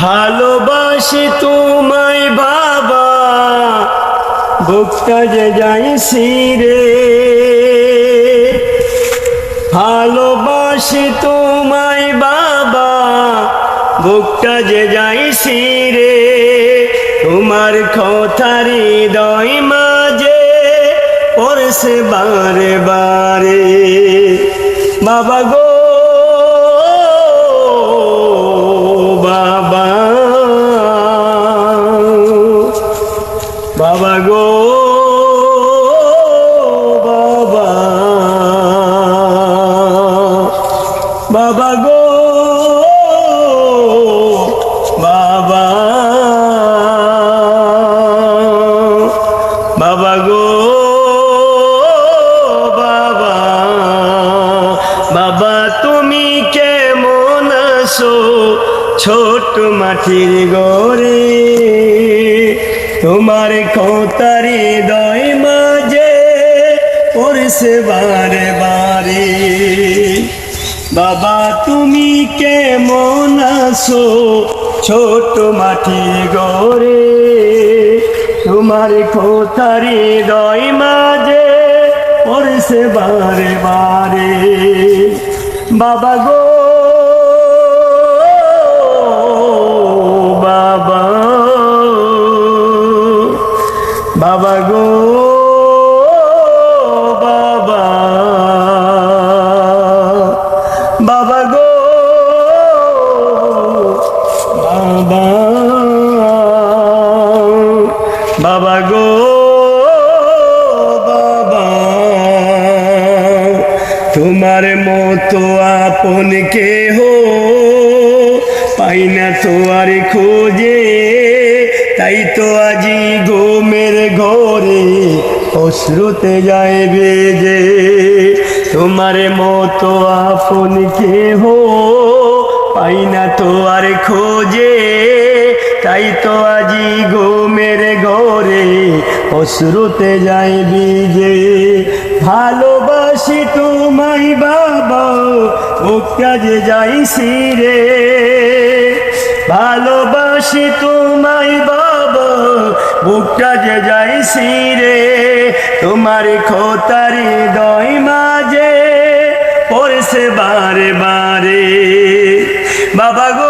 ভালোবাসি তোমায় বাবা, বুকটা যে যাইছি রে ভালোবাসি তোমায় বাবা, বুকটা যে যাইছি রে তোমার কথারি দয় মাঝে পড়ছে বারে বারে। বাবা গো বাবা গো, বাবা বাবা গো, বাবা বাবা তুমি কেমন আছো? ছোট মাটির গরে তোমার খোতারি দয় মাঝে পড়ছে বারে বারে। বাবা, তুমি কেমন আছো? ছোট মাটি গরে তোমার খোতারি দয় মাঝে পড়ছে বারে বারে। বাবা গো, বাবা বাবা গো। বাবা গো, বাবা। তোমার মতো আপন কেহ পাই না তো আর খোঁজে। তাই তো আজি গোমের ঘরে অশ্রুতে যায় বেজে। তোমার মতো আপন কেহ পাই না তো আর খোঁজে। তাই তো আজি গোমের ঘরে, অশ্রুতে যাই বিজে ভালোবাসি তোমায় বাবা ওটা যে যাইছি রে ভালোবাসি তোমায় বাবা বুকটা যে যাইছি রে তোমার খোতারি দয় মাঝে পড়ছে বারে বারে। বাবা গো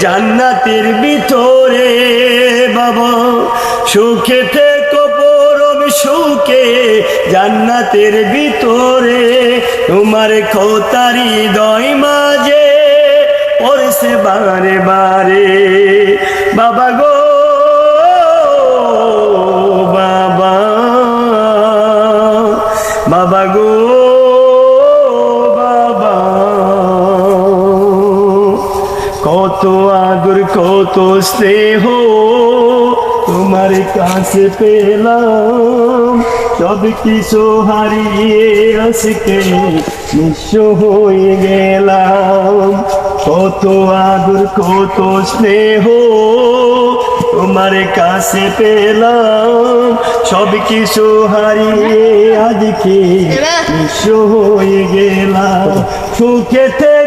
জান্নাতের ভিতরে, বাবা। সুখে থেকে, পরম সুখে, জান্নাতের ভিতরে। তোমার খোতারি দয় মাঝে পড়ছে বারে বারে। বাবা গো, বাবা। বাবা গো। কত আদর কত স্নেহ তোমার কাছে পেলাম। সব কিছু হারিয়ে আজকে নিঃস্ব হয়ে গেলাম। কত আদর কত স্নেহ তোমার কাছে পেলাম। সব কিছু হারিয়ে আজকে নিঃস্ব হয়ে গেলাম। সুখে থেকে পরম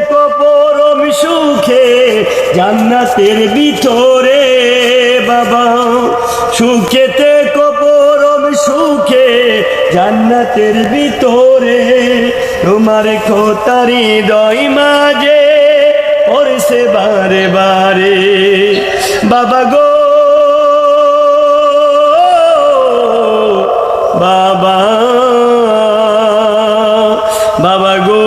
সুখে জান্নাতের ভিতরে, বাবা। সুখে থেকে পরম সুখে, জান্নাতের ভিতরে। তোমার খোতারি দই মাঝে পড়ছে বারে বারে। বাবা গো, বাবা। বাবা গো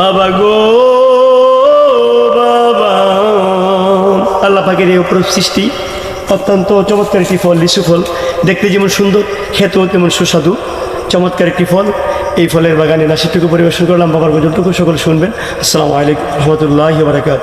বাবা গো, বাবা। আল্লাহ পাকের এই অপরূপ সৃষ্টি অত্যন্ত চমৎকার একটি ফল, লিচু ফল। দেখতে যেমন সুন্দর, খেতেও তেমন সুস্বাদু। চমৎকার একটি ফল। এই ফলের বাগানে নাসিটুকু পরিবেশন করলাম। বাবার গজলটুকু সকল শুনবেন। আসসালামু আলাইকুম, রহমতুল্লাহ বারাকাত